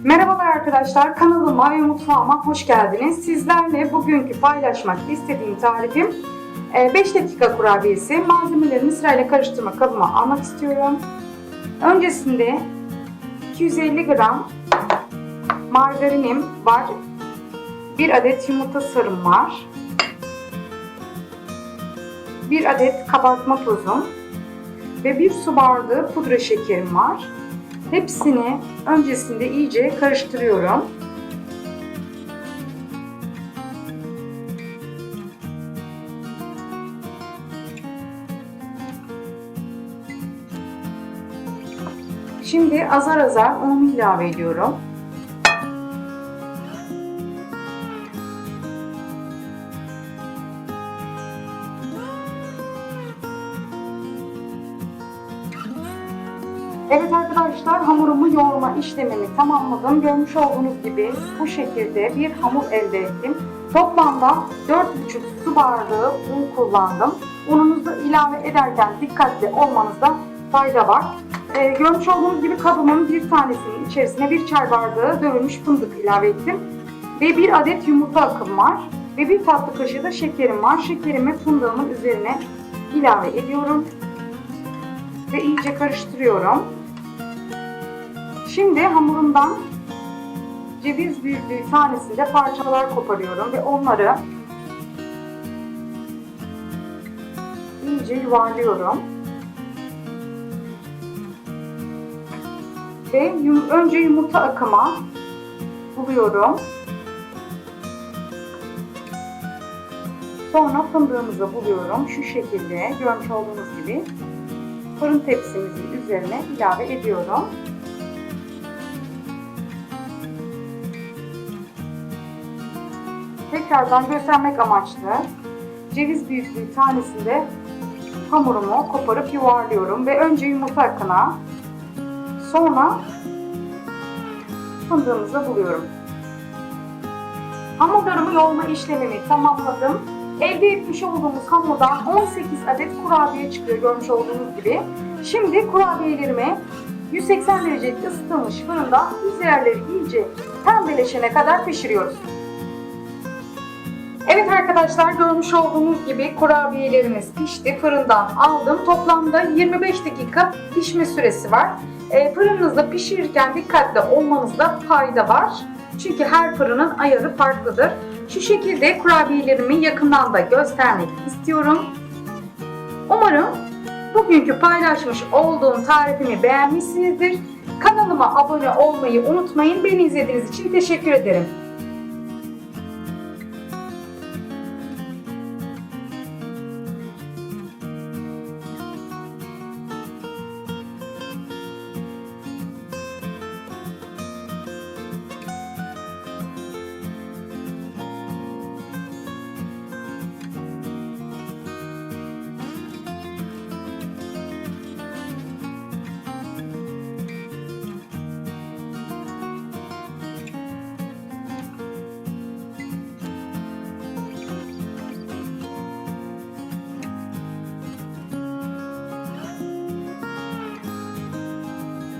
Merhabalar arkadaşlar, kanalıma ve mutfağıma hoş geldiniz. Sizlerle bugünkü paylaşmak istediğim tarifim 5 dakika kurabiyesi. Malzemelerini sırayla karıştırma kabıma almak istiyorum. Öncesinde 250 gram margarinim var. 1 adet yumurta sarım var. 1 adet kabartma tozum ve 1 su bardağı pudra şekerim var. Hepsini öncesinde iyice karıştırıyorum. Şimdi azar azar unumu ilave ediyorum. Evet arkadaşlar hamurumu yoğurma işlemini tamamladım. Görmüş olduğunuz gibi bu şekilde bir hamur elde ettim. Toplamda 4,5 su bardağı un kullandım. Ununuzu ilave ederken dikkatli olmanızda fayda var. Ee, görmüş olduğunuz gibi kabımın bir tanesinin içerisine bir çay bardağı dövülmüş fındık ilave ettim. Ve bir adet yumurta akım var. Ve bir tatlı kaşığı da şekerim var. Şekerimi fındığımın üzerine ilave ediyorum. Ve iyice karıştırıyorum. Şimdi hamurumdan ceviz büyüklüğü tanesinde parçalar koparıyorum ve onları iyice yuvarlıyorum. Ve önce yumurta akıma buluyorum. Sonra fındığımızı buluyorum. Şu şekilde görmüş olduğunuz gibi fırın tepsimizin üzerine ilave ediyorum. Tekrardan göstermek amaçlı ceviz büyüklüğü tanesinde hamurumu koparıp yuvarlıyorum ve önce yumurta akına sonra fındığımızı buluyorum. Hamurlarımı yoğurma işlemini tamamladım. Elde etmiş olduğumuz hamurdan 18 adet kurabiye çıkıyor görmüş olduğunuz gibi. Şimdi kurabiyelerimi 180 derecelik ısıtılmış fırında üzerleri iyice pembeleşene kadar pişiriyoruz. Evet arkadaşlar görmüş olduğunuz gibi kurabiyelerimiz pişti. Fırından aldım. Toplamda 25 dakika pişme süresi var. E, fırınınızda pişirirken dikkatli olmanızda fayda var. Çünkü her fırının ayarı farklıdır. Şu şekilde kurabiyelerimi yakından da göstermek istiyorum. Umarım bugünkü paylaşmış olduğum tarifimi beğenmişsinizdir. Kanalıma abone olmayı unutmayın. Beni izlediğiniz için teşekkür ederim.